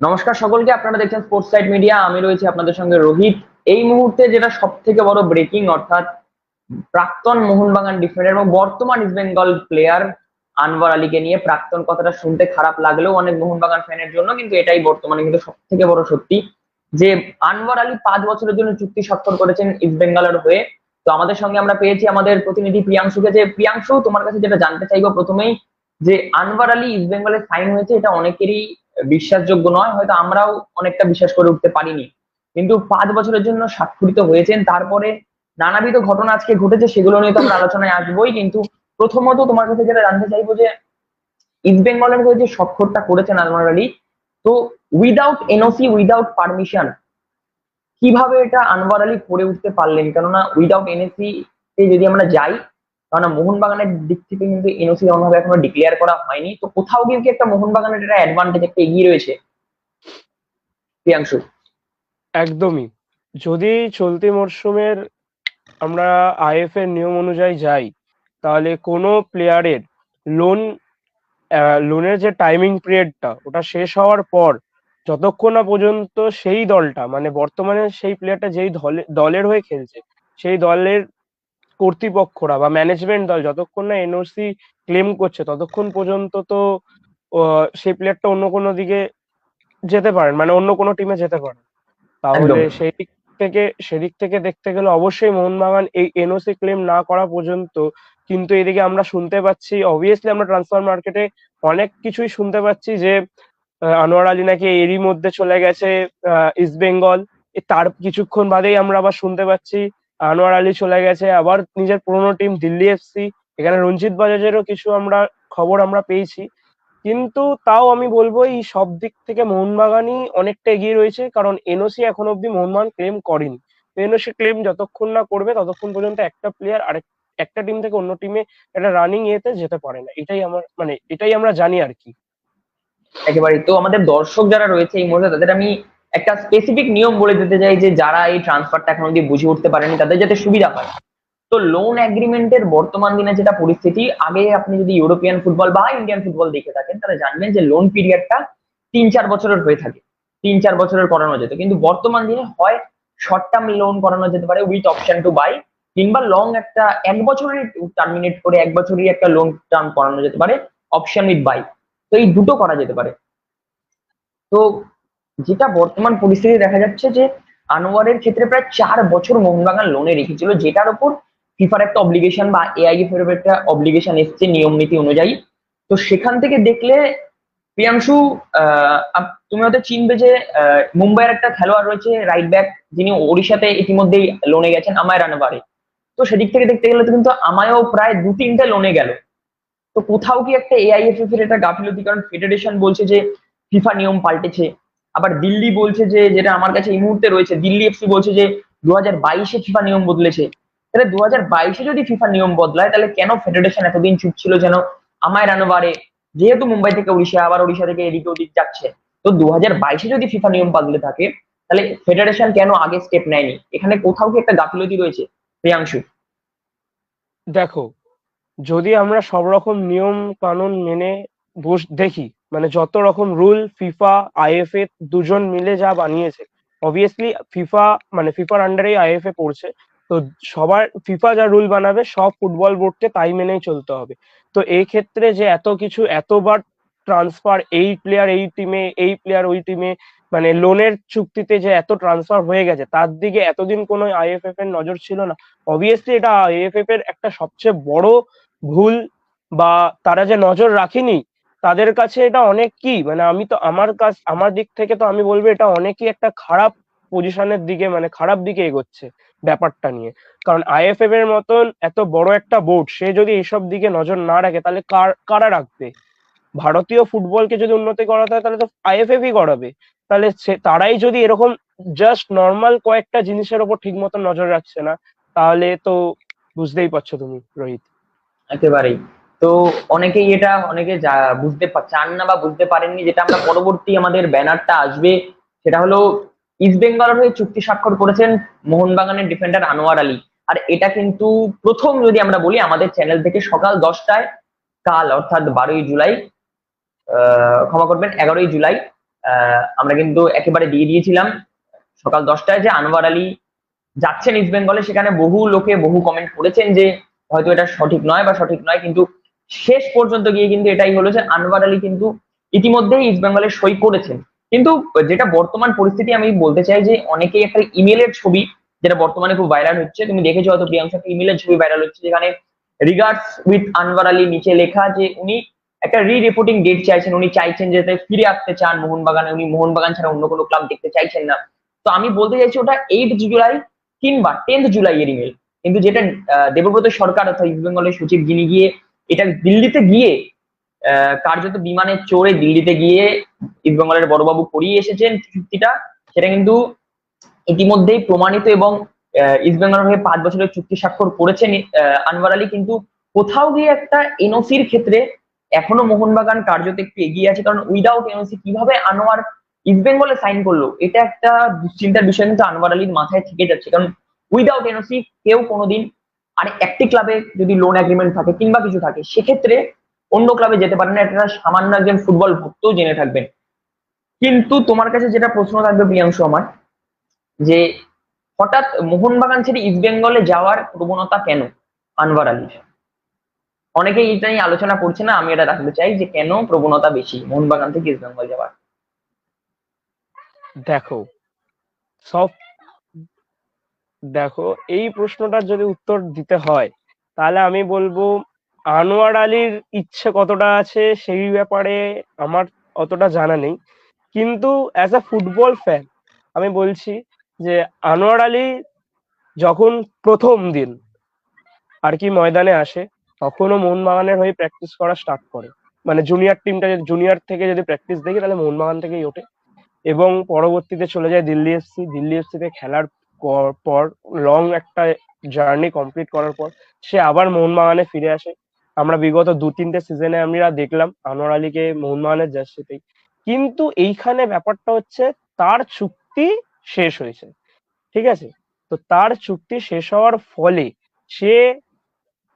নমস্কার সকলকে, আপনারা দেখছেন স্পোর্টস সাইট মিডিয়া আমি রয়েছি আপনাদের সঙ্গে রোহিত। এই মুহূর্তে যেটা সব থেকে বড় ব্রেকিং অর্থাৎ প্রাক্তন মোহনবাগান ডিফেন্ডার এবং বর্তমান ইস্ট বেঙ্গল প্লেয়ার আনওয়ার আলীকে নিয়ে প্রাক্তন কথাটা শুনতে খারাপ লাগলেও অনেক মোহনবাগান ফ্যানের জন্য কিন্তু এটাই বর্তমানে কিন্তু সব থেকে বড় সত্যি যে আনওয়ার আলী পাঁচ বছরের জন্য চুক্তি স্বাক্ষর করেছেন ইস্ট বেঙ্গলের হয়ে। তো আমাদের সঙ্গে আমরা পেয়েছি আমাদের প্রতিনিধি প্রিয়াংশুকে। যে প্রিয়াংশু, তোমার কাছে যেটা জানতে চাইব প্রথমেই যে আনওয়ার আলী ইস্ট বেঙ্গলে সাইন হয়েছে, এটা অনেকেরই বিশ্বাসযোগ্য নয়, হয়তো আমরাও অনেকটা বিশ্বাস করে উঠতে পারিনি। কিন্তু পাঁচ বছরের জন্য স্বাক্ষরিত হয়েছেন, তারপরে নানাবিধ ঘটনা আজকে ঘটেছে, সেগুলো নিয়ে তো আমরা আলোচনায় আসবোই, কিন্তু প্রথমত তোমার কাছে যেটা জানতে চাইব যে ইস্ট বেঙ্গলের হয়ে যে স্বাক্ষরটা করেছেন আনওয়ার আলী, তো উইদাউট এনওসি উইদাউট পারমিশন কীভাবে এটা আনওয়ার আলী করে উঠতে পারলেন? কেননা উইদাউট এনএসি তে যদি আমরা যাই কেননা মোহনবাগানের দিক থেকে কিন্তু এনওসি এমনভাবে এখনও ডিক্লেয়ার করা হয়নি। তো কোথাও কিন্তু একটা মোহনবাগানের একটা অ্যাডভান্টেজ একটা এগিয়ে রয়েছে? প্রিয়াংশু। একদমই। যদি চলতি মরশুমের আমরা আইএফ এর নিয়ম অনুযায়ী যাই, তাহলে কোনো প্লেয়ারের লোন লোনের যে টাইমিং পিরিয়ডটা ওটা শেষ হওয়ার পর যতক্ষণ না পর্যন্ত সেই দলটা মানে বর্তমানে সেই প্লেয়ারটা যেই দলে দলের হয়ে খেলছে, সেই দলের কর্তৃপক্ষরা বা ম্যানেজমেন্ট দল যতক্ষণ না এনওসি ক্লেম করছে ততক্ষণ পর্যন্ত তো সেই প্লেয়ারটা অন্য কোনো দিকে যেতে পারেন মানে অন্য কোনো টিমে যেতে পারেন তাহলে। সেই দিক থেকে সেদিক থেকে দেখতে গেলে অবশ্যই মোহনবাগান এই এনওসি ক্লেম না করা পর্যন্ত কিন্তু এদিকে আমরা শুনতে পাচ্ছি অবভিয়াসলি আমরা ট্রান্সফার মার্কেটে অনেক কিছুই শুনতে পাচ্ছি যে আনোয়ার আলী নাকি এরই মধ্যে চলে গেছে ইস্ট বেঙ্গল তার কিছুক্ষণ বাদেই আমরা আবার শুনতে পাচ্ছি আনোয়ার আলী চলে গেছে। আবার নিজের পুরোনো টিম দিল্লি এফসি এখানে রঞ্জিত বাজাজেরও কিছু আমরা খবর আমরা পেয়েছি। কিন্তু তাও আমি বলব, এই সব দিক থেকে মোহনবাগানই অনেকটা এগিয়ে রয়েছে, কারণ এনওসি এখন অব্দি মোহনবাগান ক্লেম করেনি। এনওসি ক্লেম যতক্ষণ না করবে, ততক্ষণ পর্যন্ত একটা প্লেয়ার আরেক, একটা টিম থেকে অন্য টিমে একটা রানিং ইয়েতে যেতে পারে না। এটাই আমার মানে এটাই আমরা জানি আর কি। একেবারে। তো আমাদের দর্শক যারা রয়েছে এই মুহূর্তে, তাদের আমি একটা স্পেসিফিক নিয়ম বলে দিতে চাই যে যারা এই ট্রান্সফারটা এখন অব্দি বুঝে উঠতে পারেনি, তাদের যাতে সুবিধা হয় তো লোন এগ্রিমেন্টের বর্তমান দিনে যেটা পরিস্থিতি, আগে আপনি যদি ইউরোপিয়ান ফুটবল বা ইন্ডিয়ান ফুটবল দেখে থাকেন, তাহলে জানবেন যে লোন পিরিয়ডটা তিন চার বছরের হয়ে থাকে। তিন চার বছরের করানো যেত। কিন্তু বর্তমান দিনে হয় শর্ট টার্ম লোন করানো যেতে পারে উইথ অপশন টু বাই কিংবা লং একটা এক বছরের টার্মিনেট করে এক বছরই একটা লোন টার্ম করানো যেতে পারে অপশন উইথ বাই তো এই দুটো করা যেতে পারে। তো যেটা বর্তমান পরিস্থিতি দেখা যাচ্ছে যে আনোয়ারের ক্ষেত্রে প্রায় চার বছর মোহনবাগান লোনে রেখেছিল, যেটার উপর ফিফার একটা অব্লিগেশন বা এআইএফ এর একটা অব্লিগেশন এসছে নিয়ম নীতি অনুযায়ী। তো সেখান থেকে দেখলে প্রিয়াংশু তুমি হয়তো চিনবে যে মুম্বাইয়ের একটা খেলোয়াড় রয়েছে রাইট ব্যাক যিনি ওড়িশাতে ইতিমধ্যেই লোনে গেছেন, আমায় রানবারে তো সেদিক থেকে দেখতে গেলে কিন্তু আমায়ও প্রায় দু তিনটে লোনে গেল। তো কোথাও কি একটা এআইএফএফ এর একটা গাফিলতি, কারণ ফেডারেশন বলছে যে ফিফা নিয়ম পাল্টেছে। আবার দিল্লি বলছে যে, যেটা আমার কাছে এই মুহূর্তে রয়েছে, দিল্লি এফসি বলছে যে দু হাজার বাইশে ফিফা নিয়ম বদলেছে। তাহলে দু হাজার বাইশে যদি ফিফা নিয়ম বদলায়, তাহলে কেন ফেডারেশন এতদিন চুপ ছিল যেন আমায় রানোবারে যেহেতু মুম্বাই থেকে উড়িষ্যা আবার উড়িষ্যা থেকে এদিকে ওদিক যাচ্ছে। তো দু হাজার বাইশে যদি ফিফা নিয়ম বদলে থাকে, তাহলে ফেডারেশন কেন আগে স্টেপ নেয়নি? এখানে কোথাও কি একটা গাফিলতি রয়েছে? প্রিয়াংশু। দেখো, যদি আমরা সব রকম নিয়ম কানুন মেনে বস, দেখি মানে যত রকম রুল ফিফা আইএফএ দুজন মিলে যা বানিয়েছে অবভিয়াসলি ফিফা মানে ফিফার আন্ডারেই আইএফএ পড়ছে, তো সবার ফিফা যা রুল বানাবে, সব ফুটবল বোর্ডকে তাই মেনেই চলতে হবে। তো এই ক্ষেত্রে যে এত কিছু, এতবার ট্রান্সফার এই প্লেয়ার এই টিমে এই প্লেয়ার ওই টিমে মানে লোনের চুক্তিতে যে এত ট্রান্সফার হয়ে গেছে, তার দিকে এতদিন কোনো আইএফএফ এর নজর ছিল না। অবভিয়াসলি এটা আইএফএফ এর একটা সবচেয়ে বড় ভুল বা তারা যে নজর রাখেনি তাদের কাছে এটা অনেক কি? মানে আমি তো আমার কাছ, আমার দিক থেকে তো আমি বলব এটা অনেকই একটা খারাপ পজিশনের দিকে মানে খারাপ দিকে এগোচ্ছে ব্যাপারটা নিয়ে। কারণ আইএফএফ এর মতন এত বড় একটা বোর্ড সে যদি এইসব দিকে নজর না রাখে, তাহলে কার, কারা রাখবে? ভারতীয় ফুটবলকে যদি উন্নতি করাতে হয়, তাহলে তো আইএফএফই করাবে তাহলে তারাই যদি এরকম জাস্ট নর্মাল কয়েকটা জিনিসের উপর ঠিক মতো নজর রাখছে না, তাহলে তো বুঝতেই পারছ তুমি, রোহিত। একেবারেই। তো অনেকেই এটা, অনেকে বুঝতে চান না বা বুঝতে পারেননি যেটা আমরা পরবর্তী আমাদের ব্যানারটা আসবে, সেটা হলো ইস্ট বেঙ্গলের হয়ে চুক্তি স্বাক্ষর করেছেন মোহনবাগানের ডিফেন্ডার আনোয়ার আলী। আর এটা কিন্তু প্রথম যদি আমরা বলি, আমাদের চ্যানেল থেকে সকাল দশটায় কাল, অর্থাৎ বারোই জুলাই ক্ষমা করবেন, এগারোই জুলাই আমরা কিন্তু একেবারে দিয়ে দিয়েছিলাম। সকাল দশটায় যে আনোয়ার আলী যাচ্ছেন ইস্ট বেঙ্গলে সেখানে বহু লোকে বহু কমেন্ট করেছেন যে হয়তো এটা সঠিক নয় বা সঠিক নয়, কিন্তু শেষ পর্যন্ত গিয়ে কিন্তু এটাই হলো যে আনোয়ার আলী কিন্তু ইতিমধ্যেই ইস্ট বেঙ্গলে সই করেছেন। কিন্তু যেটা বর্তমান পরিস্থিতি, আমি বলতে চাই যে অনেকেই একটা ইমেলের ছবি যেটা বর্তমানে খুব ভাইরাল হচ্ছে, তুমি দেখেছ হয়তো প্রিয়াংশু, একটা ইমেলের ছবি ভাইরাল হচ্ছে যেখানে রিগার্ডস উইথ আনওয়ার আলী নিচে লেখা যে উনি একটা রি রিপোর্টিং ডেট চাইছেন, উনি চাইছেন যে ফিরে আসতে চান মোহনবাগানে, উনি মোহনবাগান ছাড়া অন্য কোনো ক্লাব দেখতে চাইছেন না। তো আমি বলতে চাইছি ওটা এইট জুলাই কিংবা টেন্থ জুলাই এর ইমেল কিন্তু যেটা দেবব্রত সরকার অর্থাৎ ইস্ট বেঙ্গলের সচিব, যিনি গিয়ে এটা দিল্লিতে গিয়ে কার্যত বিমানে চড়ে দিল্লিতে গিয়ে ইস্ট বেঙ্গলের বড়বাবু করিয়ে এসেছেন চুক্তিটা। সেটা কিন্তু ইতিমধ্যেই প্রমাণিত এবং আহ, ইস্ট বেঙ্গলের হয়ে পাঁচ বছরের চুক্তি স্বাক্ষর করেছেন আহ, আনওয়ার আলী। কিন্তু কোথাও গিয়ে একটা এনওসির ক্ষেত্রে এখনও মোহনবাগান কার্যত একটু এগিয়ে আছে। কারণ উইদাউট এনওসি কীভাবে আনোয়ার ইস্ট বেঙ্গলে সাইন করল? এটা একটা দুশ্চিন্তার বিষয়। কিন্তু আনোয়ার আলীর মাথায় থেকে যাচ্ছে। কারণ উইদাউট এনওসি কেউ কোনোদিন আর একটি ক্লাবে যদি লোন এগ্রিমেন্ট থাকে কিংবা কিছু থাকে, সেক্ষেত্রে অন্য ক্লাবে যেতে পারে না, এটা সামান্য একজন ফুটবল ভক্তও জেনে থাকবেন। কিন্তু তোমার কাছে যেটা প্রশ্ন থাকবে প্রিয়াংশু আমার, যে হঠাৎ মোহনবাগান ছেড়ে ইস্ট বেঙ্গলে যাওয়ার প্রবণতা কেন আনওয়ার আলীর? অনেকেই এটা নিয়ে আলোচনা করছে না, আমি এটা রাখতে চাই যে কেন প্রবণতা বেশি মোহনবাগান থেকে ইস্ট বেঙ্গল যাওয়ার? দেখো, সব দেখো, এই প্রশ্নটার যদি উত্তর দিতে হয়, তাহলে আমি বলব আনোয়ার আলীর ইচ্ছে কতটা আছে সেই ব্যাপারে আমার অতটা জানা নেই। কিন্তু অ্যাজ আ ফুটবল ফ্যান আমি বলছি যে আনোয়ার আলী যখন প্রথম দিন আর কি ময়দানে আসে, তখনও মোহনবাগানের হয়ে প্র্যাকটিস করা স্টার্ট করে। মানে জুনিয়র টিমটা জুনিয়র থেকে যদি প্র্যাকটিস দেখি, তাহলে মোহনবাগান থেকেই ওঠে। এবং পরবর্তীতে চলে যায় দিল্লি এফসি দিল্লি এফসি তে খেলার পর লং একটা জার্নি কমপ্লিট করার পর সে আবার মোহনবাগানে ফিরে আসে। আমরা বিগত দু তিনটে সিজনে আমরা দেখলাম আনোয়ার আলীকে মোহনবাগানের জার্সিতেই কিন্তু এইখানে ব্যাপারটা হচ্ছে তার চুক্তি শেষ হয়েছে। ঠিক আছে? তো তার চুক্তি শেষ হওয়ার ফলে সে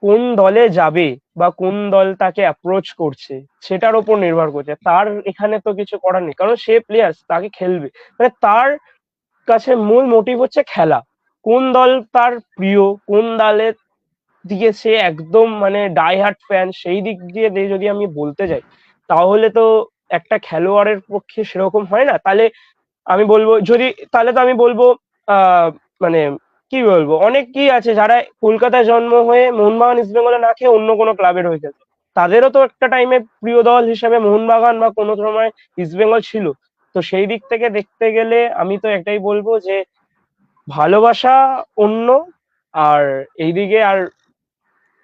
কোন দলে যাবে বা কোন দল তাকে অ্যাপ্রোচ করছে সেটার উপর নির্ভর করছে। তার এখানে তো কিছু করার নেই। কারণ সে প্লেয়ার তাকে খেলবে। মানে তার কাছে মূল মোটিভ হচ্ছে খেলা। কোন দল তার প্রিয়, কোন দলের দিকে সে একদম মানে ডাই হার্ট ফ্যান সেই দিক দিয়ে যদি আমি বলতে যাই, তাহলে তো একটা খেলোয়াড়ের পক্ষে সেরকম হয় না। তাহলে আমি বলব, যদি তাহলে তো আমি বলব মানে কি বলব অনেক কি আছে যারা কলকাতায় জন্ম হয়ে মোহনবাগান ইস্ট বেঙ্গলে না খেয়ে অন্য কোনো ক্লাবের হয়ে গেছে। তাদেরও তো একটা টাইমে প্রিয় দল হিসেবে মোহনবাগান বা কোনো সময় ইস্ট বেঙ্গল ছিল। তো সেই দিক থেকে দেখতে গেলে আমি তো একটাই বলব যে ভালোবাসা অন্য আর এইদিকে আর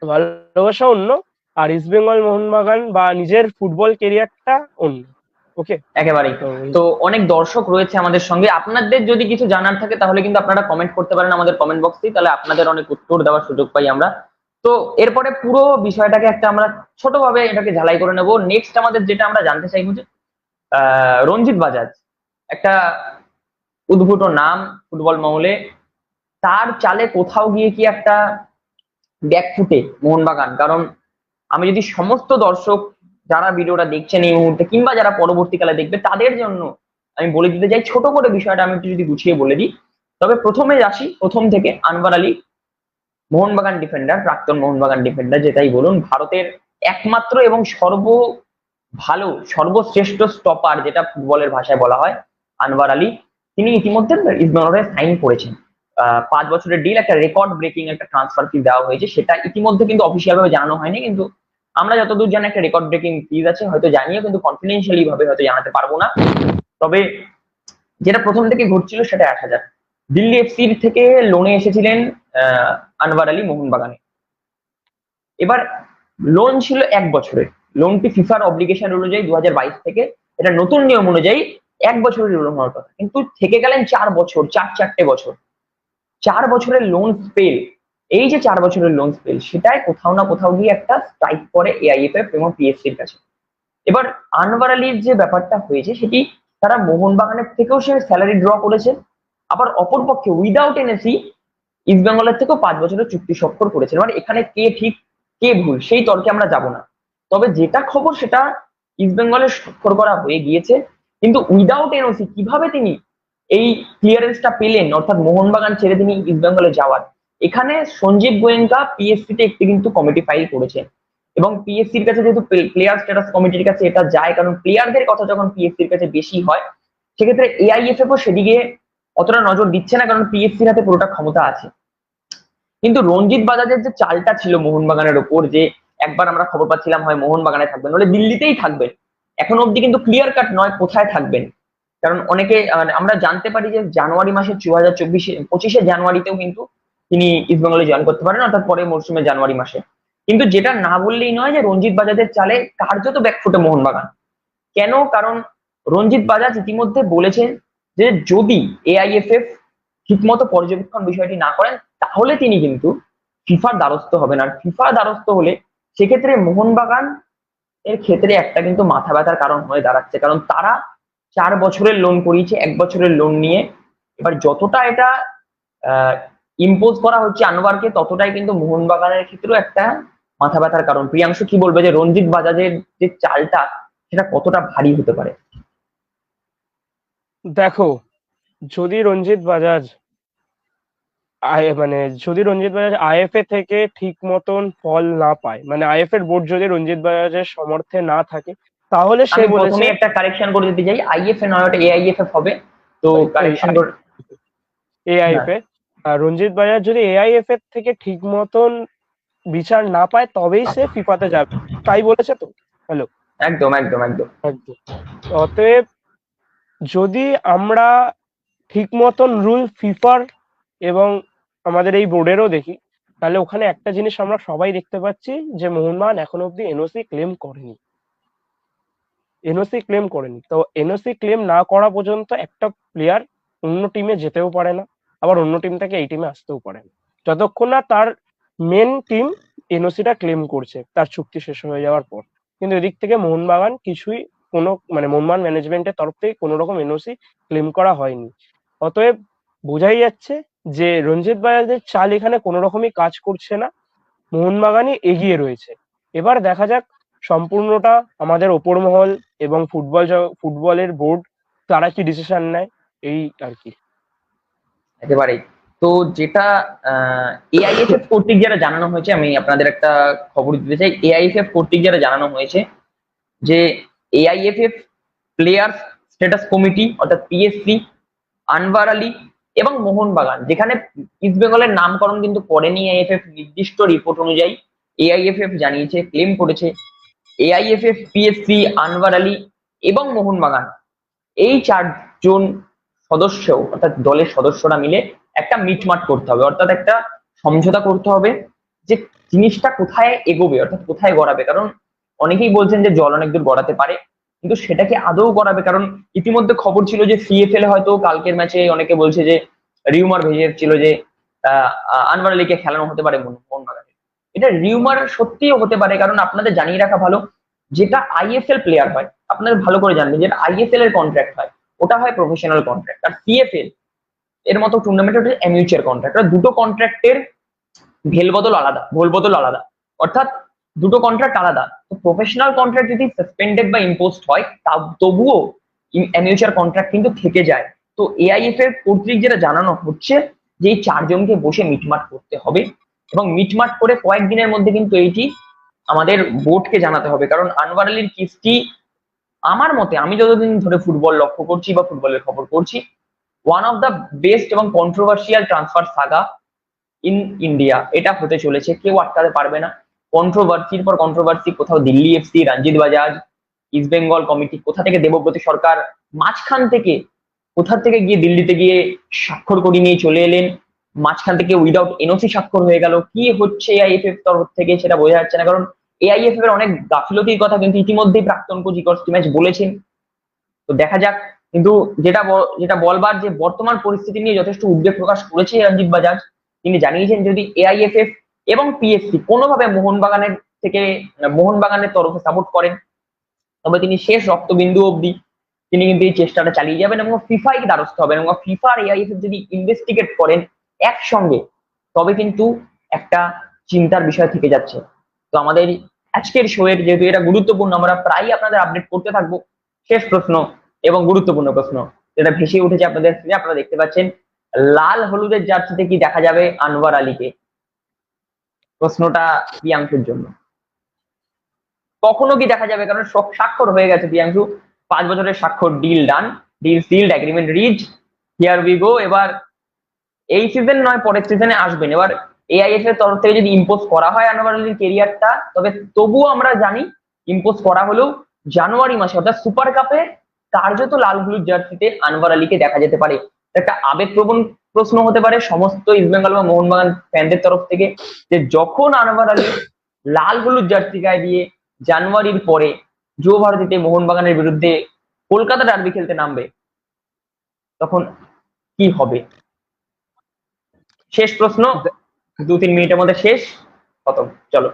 ভালোবাসা অন্য আর ইস্ট বেঙ্গল মোহনবাগান বা নিজের ফুটবল কেরিয়ারটা অন্য ওকে একেবারেই। তো অনেক দর্শক রয়েছে আমাদের সঙ্গে। আপনাদের যদি কিছু জানার থাকে তাহলে কিন্তু আপনারা কমেন্ট করতে পারেন আমাদের কমেন্ট বক্সে তাহলে আপনাদের অনেক উত্তর দেওয়ার সুযোগ পাই আমরা। তো এরপরে পুরো বিষয়টাকে একটা আমরা ছোটভাবে এটাকে ঝালাই করে নেব। নেক্সট আমাদের যেটা আমরা জানতে চাইব যে রঞ্জিত বাজাজ, একটা উদ্ভূত নাম ফুটবল মহলে, তার চালে কোথাও গিয়ে কি একটা ব্যাক ফুটে মোহনবাগান? কারণ আমি যদি সমস্ত দর্শক যারা ভিডিওটা দেখছেন এই মুহূর্তে কিংবা যারা পরবর্তীকালে দেখবে, তাদের জন্য আমি বলে দিতে চাই, ছোট করে বিষয়টা আমি একটু যদি গুছিয়ে বলে দিই। তবে প্রথমে আসি, প্রথম থেকে আনবার আলী, মোহনবাগান ডিফেন্ডার প্রাক্তন মোহনবাগান ডিফেন্ডার যেটাই বলুন, ভারতের একমাত্র এবং সর্ব ভালো সর্বশ্রেষ্ঠ স্টপার যেটা ফুটবলের ভাষায় বলা হয় আনবার আলী। তিনি ইতিমধ্যে ইসবেঙ্গলের সাইন করেছেন। পাঁচ বছরের ডিল একটা রেকর্ড ব্রেকিং একটা ট্রান্সফার ফি দেওয়া হয়েছে। সেটা ইতিমধ্যে কিন্তু অফিসিয়াল ভাবে জানানো হয়নি কিন্তু আমরা যতদূর জানি একটা রেকর্ড ব্রেকিং ফিজ আছে হয়তো জানিও কিন্তু কনফিডেন্সিয়ালি ভাবে হয়তো জানাতে পারব না। তবে যেটা প্রথম থেকে ঘটছিল সেটা এক হাজার। দিল্লি এফসির থেকে লোনে এসেছিলেন আহ, আনবার আলী মোহনবাগানে। এবার লোন ছিল এক বছরের। লোনটি ফিফার অব্লিগেশন অনুযায়ী দু থেকে এটা নতুন নিয়ম অনুযায়ী এক বছরের লোন হওয়ার কথা। কিন্তু থেকে গেলেন চার বছর, চার চারটে বছর। চার বছরের লোন স্পেল এই যে চার বছরের লোন স্পেল সেটাই কোথাও না কোথাও গিয়ে একটা স্ট্রাইক করে এআইএফ এআইএফএফ এবং পিএসসির কাছে। এবার আনওয়ার আলীর যে ব্যাপারটা হয়েছে, সেটি তারা মোহনবাগানের থেকেও সে স্যালারি ড্র করেছে। আবার অপরপক্ষে উইদাউট এনএসি ইস্ট বেঙ্গলের থেকেও পাঁচ বছরের চুক্তি স্বাক্ষর করেছেন মানে এখানে কে ঠিক, কে ভুল, সেই তর্কে আমরা যাব না। তবে যেটা খবর সেটা ইস্ট বেঙ্গলের স্বাক্ষর করা হয়ে গিয়েছে। কিন্তু উইদাউট এনওসি কীভাবে তিনি এই ক্লিয়ারেন্সটা পেলেন? অর্থাৎ মোহনবাগান ছেড়ে তিনি ইস্ট বেঙ্গলে যাওয়ার। এখানে সঞ্জীব গোয়েঙ্কা পিএসসি তে একটি কিন্তু কমিটি ফাইল করেছেন। এবং পিএসসির কাছে যেহেতু প্লেয়ার স্ট্যাটাস কমিটির কাছে এটা যায়, কারণ প্লেয়ারদের কথা যখন পিএসসির কাছে বেশি হয়, সেক্ষেত্রে এআইএফএফ ও সেদিকে অতটা নজর দিচ্ছে না, কারণ পিএসসির হাতে পুরোটা ক্ষমতা আছে। কিন্তু রঞ্জিত বাজাজের যে চালটা ছিল মোহনবাগানের ওপর, যে একবার আমরা খবর পাচ্ছিলাম হয় মোহনবাগানে থাকবেন, নাহলে দিল্লিতেই থাকবেন। এখন অব্দি কিন্তু ক্লিয়ার কাট নয় কোথায় থাকবেন। কারণ অনেকে মানে আমরা জানতে পারি যে জানুয়ারি মাসে দু হাজার চব্বিশে, পঁচিশে জানুয়ারিতেও কিন্তু তিনি ইস্টবেঙ্গলে জয়েন করতে পারেন, অর্থাৎ পরে মরশুমে জানুয়ারি মাসে। কিন্তু যেটা না বললেই নয় যে রঞ্জিত বাজাজের চালে কার্যত ব্যাকফুটে মোহনবাগান। কেন? কারণ রঞ্জিত বাজাজ ইতিমধ্যে বলেছেন যে যদি এআইএফএফ ঠিকমতো পর্যবেক্ষণ বিষয়টি না করেন, তাহলে তিনি কিন্তু ফিফার দ্বারস্থ হবেন। আর ফিফার দ্বারস্থ হলে সেক্ষেত্রে মোহনবাগান এর ক্ষেত্রে একটা কিন্তু মাথা ব্যথার কারণ হয়ে দাঁড়াচ্ছে। কারণ তারা চার বছরের লোন করিয়েছে, এক বছরের লোন নিয়ে। এবার যতটা এটা ইম্পোজ করা হচ্ছে আনোয়ারকে, ততটাই কিন্তু মোহনবাগানের ক্ষেত্রেও একটা মাথা ব্যথার কারণ। প্রিয়াংশু, কি বলবে যে রঞ্জিত বাজাজের যে চালটা, সেটা কতটা ভারী হতে পারে? দেখো, যদি রঞ্জিত বাজাজ আই- মানে যদি রঞ্জিত বাজাজ আইএফএ থেকে ঠিক মতন ফল না পায় মানে আইএফ এর বোর্ড যদি রঞ্জিত বাজাজের সমর্থে না থাকে তাহলে সে বলেছে প্রথমে একটা কারেকশন করে দিতে চাই। আইএফএ নয় ওটা এআইএফএফ হবে। তো কারেকশন করে এআইএফ এ। আর রঞ্জিত বাজাজ যদি এআইএফ এর থেকে ঠিক মতন বিচার না পায় তবেই সে ফিফাতে যাবে। তাই বলেছে তো? হ্যালো। একদম একদম একদম। একদম। অতএব যদি আমরা ঠিক মতন রুল ফিফার এবং আমাদের এই বোর্ডেরও দেখি। তাহলে ওখানে একটা জিনিস আমরা সবাই দেখতে পাচ্ছি যে মোহনবাগান এখনও অব্দি এনওসি ক্লেম করেনি। এনওসি ক্লেম করেনি। তো এনওসি ক্লেম না করা পর্যন্ত একটা প্লেয়ার অন্য টিমে যেতেও পারে না। আবার অন্য টিম থেকে এই টিমে আসতেও পারে না। যতক্ষণ না তার মেন টিম এনওসিটা ক্লেম করছে, তার চুক্তি শেষ হয়ে যাওয়ার পর। কিন্তু এদিক থেকে মোহনবাগান কিছুই কোনো মানে মোহনবাগান ম্যানেজমেন্টের তরফ থেকে কোনো রকম এনওসি ক্লেম করা হয়নি। অতএব বোঝাই যাচ্ছে যে রঞ্জিত বাজাজের চাল এখানে কোনো রকমই কাজ করছে না, মোহনবাগানই এগিয়ে রয়েছে। এবার দেখা যাক সম্পূর্ণটা আমাদের ওপর মহল এবং ফুটবল ফুটবলের বোর্ড তারা কি ডিসিশন নেয়, এই আর কি। একেবারেই। তো যেটা এআইএফএফ কর্তৃক যারা জানানো হয়েছে, আমি আপনাদের একটা খবর দিতে চাই। এআইএফএফ কর্তৃক যারা জানানো হয়েছে যে এআইএফএফ প্লেয়ার্স স্ট্যাটাস কমিটি অর্থাৎ পিএসসি আনভার আলী এবং মোহনবাগান, যেখানে ইস্ট বেঙ্গলের নামকরণ কিন্তু করেনি এআইএফএফ নির্দিষ্ট রিপোর্ট অনুযায়ী। এআইএফএফ জানিয়েছে ক্লেম করেছে এআইএফএফ পিএসসি আনভার আলী এবং মোহনবাগান। এই চারজন সদস্য, অর্থাৎ দলের সদস্যরা মিলে একটা মিটমাট করতে হবে, অর্থাৎ একটা সমঝোতা করতে হবে যে জিনিসটা কোথায় এগোবে, অর্থাৎ কোথায় গড়াবে। কারণ অনেকেই বলছেন যে জল অনেক দূর গড়াতে পারে। কিন্তু সেটাকে আদৌ করাবে? কারণ ইতিমধ্যে খবর ছিল যে সিএফএল হয়তো কালকের ম্যাচে অনেকে বলছে যে রিউমার ভেজে ছিল যে আনভার আলীকে খেলানো হতে পারে এটা রিউমার সত্যিও হতে পারে, কারণ আপনাদের জানিয়ে রাখা ভালো, যেটা আইএফএল প্লেয়ার হয় আপনাদের ভালো করে জানবেন, যেটা আইএসএল এর কন্ট্রাক্ট হয়, ওটা হয় প্রফেশনাল কন্ট্রাক্ট আর সিএফএল এর মতো টুর্নামেন্ট ওটা অ্যামিউচার কন্ট্রাক্ট দুটো কন্ট্রাক্টের ভেলবদল আলাদা, ভোলবদল আলাদা। অর্থাৎ দুটো কন্ট্রাক্ট আলাদা। তো প্রফেশনাল কন্ট্রাক্ট যদি সাসপেন্ডেড বা ইম্পোজড হয়, তা তবুও অ্যামিউচার কন্ট্রাক্ট কিন্তু থেকে যায়। তো এআইএফ এর কর্তৃক যেটা জানানো হচ্ছে যে এই চারজনকে বসে মিটমাট করতে হবে এবং মিটমাট করে কয়েকদিনের মধ্যে কিন্তু এইটি আমাদের বোর্ডকে জানাতে হবে। কারণ আনওয়ার আলীর কিস্তি আমার মতে, আমি যতদিন ধরে ফুটবল লক্ষ্য করছি বা ফুটবলের খবর করছি ওয়ান অফ দ্য বেস্ট এবং controversial transfer saga in India এটা হতে চলেছে, কেউ আটকাতে পারবে না। কন্ট্রোভার্সির পর কন্ট্রোভার্সি কোথাও Delhi FC Ranjit Bajaj East Bengal committee কোথা থেকে দেবব্রতী সরকার মাঝখান থেকে, কোথা থেকে গিয়ে দিল্লিতে গিয়ে স্বাক্ষর করে নিয়ে চলে এলেন, মাঝখান থেকে উইদাউট এনওসি স্বাক্ষর হয়ে গেল, কি হচ্ছে এআইএফএফ তরফ থেকে সেটা বোঝা যাচ্ছে না, কারণ এআইএফএফ এর অনেক গাফিলতির কথা কিন্তু ইতিমধ্যেই প্রাক্তন কোচ ইকর ম্যাচ বলেছেন। তো দেখা যাক, কিন্তু যেটা যেটা বলবার যে বর্তমান পরিস্থিতি নিয়ে যথেষ্ট উদ্বেগ প্রকাশ করেছে রঞ্জিত বাজাজ, তিনি জানিয়েছেন যদি এআইএফএফ এবং পিএসসি কোনোভাবে মোহনবাগানের থেকে, মোহনবাগানের তরফে সাপোর্ট করেন। তবে তিনি শেষ রক্তবিন্দু অবধি তিনি কিন্তু এই চেষ্টাটা চালিয়ে যাবেন এবং ফিফাই দ্বারস্থ হবেন এবং ফিফা আর এআইএফএফ যদি ইনভেস্টিগেট করেন একসঙ্গে, তবে কিন্তু একটা চিন্তার বিষয় থেকে যাচ্ছে। তো আমাদের আজকের শোয়ের যেহেতু এটা গুরুত্বপূর্ণ, আমরা প্রায়ই আপনাদের আপডেট করতে থাকব। শেষ প্রশ্ন এবং গুরুত্বপূর্ণ প্রশ্ন, যেটা ভেসে উঠেছে আপনাদের আপনারা দেখতে পাচ্ছেন, লাল হলুদের জার্সিতে কি দেখা যাবে আনোয়ার আলীকে? প্রশ্নটা প্রিয়াংশুর জন্য। কখনো কি দেখা যাবে কারণ সব- স্বাক্ষর হয়ে গেছে প্রিয়াংশু? পাঁচ বছরের স্বাক্ষর deal done deal sealed agreement reach here we go এবার এই সিজন নয়, পরের সিজনে আসবেন। এবার এআইএফ এর তরফ থেকে যদি ইম্পোজ করা হয় আনোয়ার আলীর কেরিয়ারটা তবে তবুও আমরা জানি ইম্পোজ করা হলেও জানুয়ারি মাসে, অর্থাৎ সুপার কাপে কার্যত লাল হলুদ জার্সিতে আনোয়ার আলীকে দেখা যেতে পারে। একটা আবেগপ্রবণ প্রশ্ন হতে পারে। সমস্ত ইস্টবেঙ্গল বা মোহনবাগান ফ্যানদের তরফ থেকে যে যখন আনোয়ার আলী লাল হলুদ জার্সি গায়ে দিয়ে জানুয়ারির পরে যুব ভারতীতে মোহনবাগানের বিরুদ্ধে কলকাতা ডার্বি খেলতে নামবে, তখন কি হবে? শেষ প্রশ্ন। দু তিন মিনিটের মধ্যে শেষ। খতম। চলো।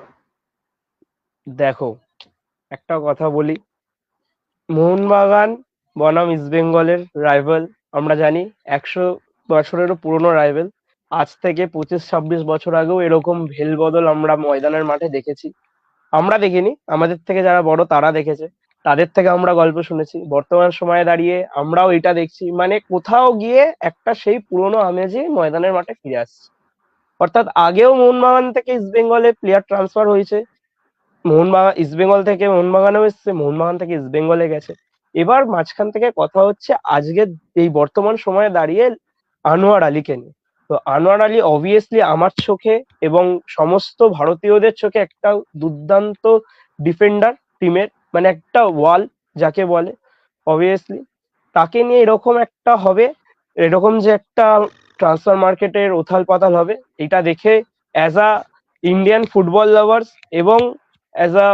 দেখো, একটা কথা বলি। মোহনবাগান বনাম ইস্ট বেঙ্গলের রাইভাল আমরা জানি একশো বছরেরও পুরনো রাইভেল আজ থেকে পঁচিশ, ছাব্বিশ বছর আগেও এরকম ভেল বদল আমরা ময়দানের মাঠে দেখেছি। আমরা দেখিনি, আমাদের থেকে যারা বড় তারা দেখেছে। তাদের থেকে আমরা গল্প শুনেছি। বর্তমান সময়ে দাঁড়িয়ে আমরাও এটা দেখছি। মানে কোথাও গিয়ে একটা সেই পুরনো আমেজে ময়দানের মাঠে ফিরে আসছে। অর্থাৎ আগেও মোহনবাগান থেকে ইস্ট বেঙ্গলে প্লেয়ার ট্রান্সফার হয়েছে। মোহনবাগান ইস্ট বেঙ্গল থেকে মোহনবাগানেও এসছে, মোহনবাগান থেকে ইস্ট বেঙ্গলে গেছে। এবার মাঝখান থেকে কথা হচ্ছে আজকে এই বর্তমান সময়ে দাঁড়িয়ে আনোয়ার আলীকে নিয়ে। তো আনোয়ার আলী অবভিয়াসলি আমার চোখে এবং সমস্ত ভারতীয়দের চোখে একটা দুর্দান্ত ডিফেন্ডার টিমের মানে একটা ওয়াল যাকে বলে অবভিয়াসলি তাকে নিয়ে এরকম একটা হবে, এরকম যে একটা ট্রান্সফার মার্কেটের ওথাল পাতাল হবে, এটা দেখে as a Indian football lovers এবং অ্যাজ আ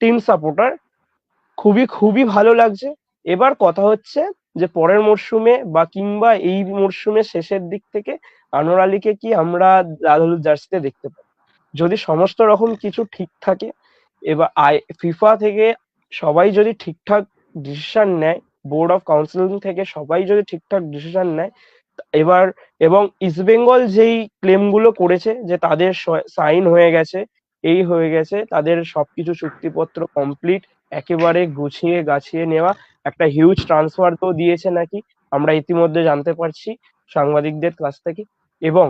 টিম সাপোর্টার খুবই খুবই ভালো লাগছে। এবার কথা হচ্ছে যে পরের মরশুমে বা কিংবা এই মরশুমে শেষের দিক থেকে আনোয়ার আলীকে কি আমরা লাল হলুদ জার্সিতে দেখতে পাই যদি সমস্ত রকম কিছু ঠিক থাকে, এবার আই, ফিফা থেকে সবাই যদি ঠিকঠাক ডিসিশন নেয়, বোর্ড অফ কাউন্সিলিং থেকে সবাই যদি ঠিকঠাক ডিসিশন নেয়, এবার এবং ইস্টবেঙ্গল যেই ক্লেমগুলো করেছে যে তাদের সাইন হয়ে গেছে, এই হয়ে গেছে, তাদের সবকিছু চুক্তিপত্র কমপ্লিট একেবারে গুছিয়ে গাছিয়ে নেওয়া একটা হিউজ ট্রান্সফার তো দিয়েছে নাকি আমরা ইতিমধ্যে জানতে পারছি সাংবাদিকদের কাছ থেকে। এবং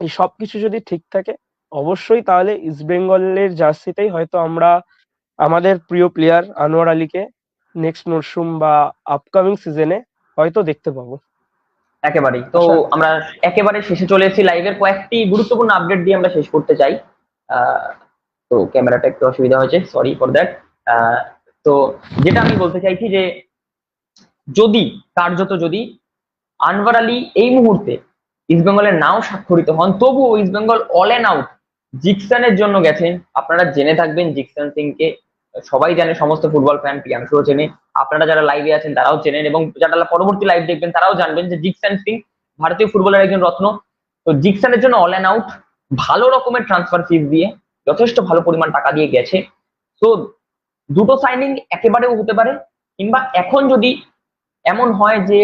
এই সবকিছু যদি ঠিক থাকে অবশ্যই তাহলে ইস্ট বেঙ্গলের জার্সিতেই হয়তো আমরা আমাদের প্রিয় প্লেয়ার আনোয়ার আলীকে নেক্সট মরশুম বা আপকামিং সিজনে হয়তো দেখতে পাবো। একেবারেই। তো আচ্ছা। আমরা একেবারে শেষে চলে এসেছি। লাইভের কয়েকটি গুরুত্বপূর্ণ আপডেট দিয়ে আমরা শেষ করতে চাই। আহ, তো ক্যামেরাটা একটু অসুবিধা হয়েছে। সরি ফর দ্যাট তো যেটা আমি বলতে চাইছি যে যদি, কার্যত যদি আনভার আলী এই মুহূর্তে ইস্টবেঙ্গলের নাও স্বাক্ষরিত হন, তবুও ইস্টবেঙ্গল অল এন্ড আউট জিকসনের জন্য গেছেন। আপনারা জেনে থাকবেন জিকসন সিংকে, সবাই জানে, সমস্ত ফুটবল ফ্যান প্রিয়াংশুও চেনে। আপনারা যারা লাইভে আছেন, তারাও চেনেন এবং যারা পরবর্তী লাইভ দেখবেন, তারাও জানবেন যে জিকসন সিং ভারতীয় ফুটবলের একজন রত্ন। তো জিকসনের জন্য অল এন্ড আউট ভালো রকমের ট্রান্সফার ফিস দিয়ে যথেষ্ট ভালো পরিমাণ টাকা দিয়ে গেছে। তো দুটো সাইনিং একেবারেও হতে পারে, কিংবা এখন যদি এমন হয় যে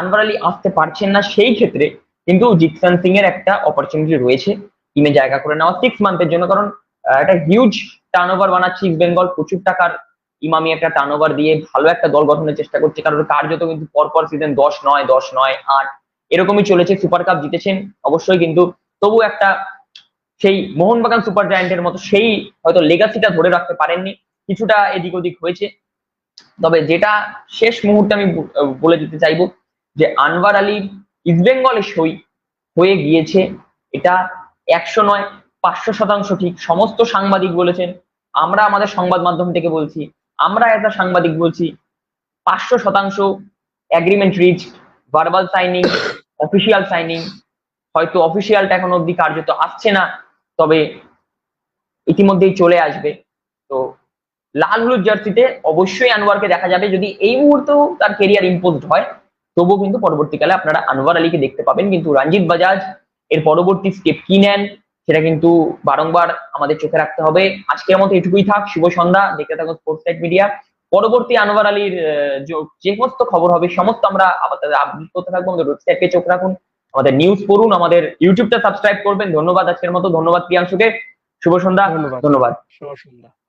আনভার আলী আসতে পারছেন না সেই ক্ষেত্রে কিন্তু জিকসন সিং এর একটা অপরচুনিটি রয়েছে টিমে জায়গা করে নেওয়া সিক্স মান্থের জন্য। কারণ একটা হিউজ টার্ন ওভার বানাচ্ছে ইস্ট বেঙ্গল প্রচুর টাকার ইমামি একটা টার্ন ওভার দিয়ে ভালো একটা দল গঠনের চেষ্টা করছে। কারণ কার্যত কিন্তু পরপর সিজন দশ নয় দশ নয়, আট, এরকমই চলেছে। সুপার কাপ জিতেছেন অবশ্যই, কিন্তু তবু একটা সেই মোহনবাগান সুপার জায়ান্টের মতো সেই হয়তো লেগাসিটা ধরে রাখতে পারেননি। কিছুটা এদিক ওদিক হয়েছে। তবে যেটা শেষ মুহূর্তে আমি বলে দিতে চাইব যে আনভার আলীর ইস্টবেঙ্গলে সই হয়ে গিয়েছে। এটা একশো নয়, পাঁচশো শতাংশ ঠিক। সমস্ত সাংবাদিক বলেছেন, আমরা আমাদের সংবাদ মাধ্যম থেকে বলছি, আমরা একটা সাংবাদিক বলছি, পাঁচশো শতাংশ agreement reach verbal signing official signing হয়তো অফিসিয়ালটা এখন অব্দি কার্যত আসছে না, তবে ইতিমধ্যেই চলে আসবে। তো লাল হলুদ জার্সিতে অবশ্যই আনোয়ারকে দেখা যাবে। যদি এই মুহূর্তেও তার কেরিয়ার ইম্পোজড হয় তবুও কিন্তু পরবর্তীকালে আপনারা আনোয়ার আলীকে দেখতে পাবেন। কিন্তু রঞ্জিত বাজাজ এর পরবর্তী স্টেপ কি নেন সেটা কিন্তু বারংবার আমাদের চোখে রাখতে হবে। আজকের মতো এটুকুই থাক। শুভ সন্ধ্যা। দেখতে থাকুন স্পোর্টস লাইট মিডিয়া পরবর্তী আনোয়ার আলীর যে- সমস্ত খবর হবে সমস্ত আমরা আপনাদের আপডেট করতে থাকব। আমাদের ওয়েবসাইটকে চোখ রাখুন আমাদের নিউজ পড়ুন আমাদের ইউটিউবটা সাবস্ক্রাইব করবেন। ধন্যবাদ আজকের মতো। ধন্যবাদ প্রিয়াংশুকে। শুভ সন্ধ্যা। ধন্যবাদ। ধন্যবাদ। শুভ সন্ধ্যা।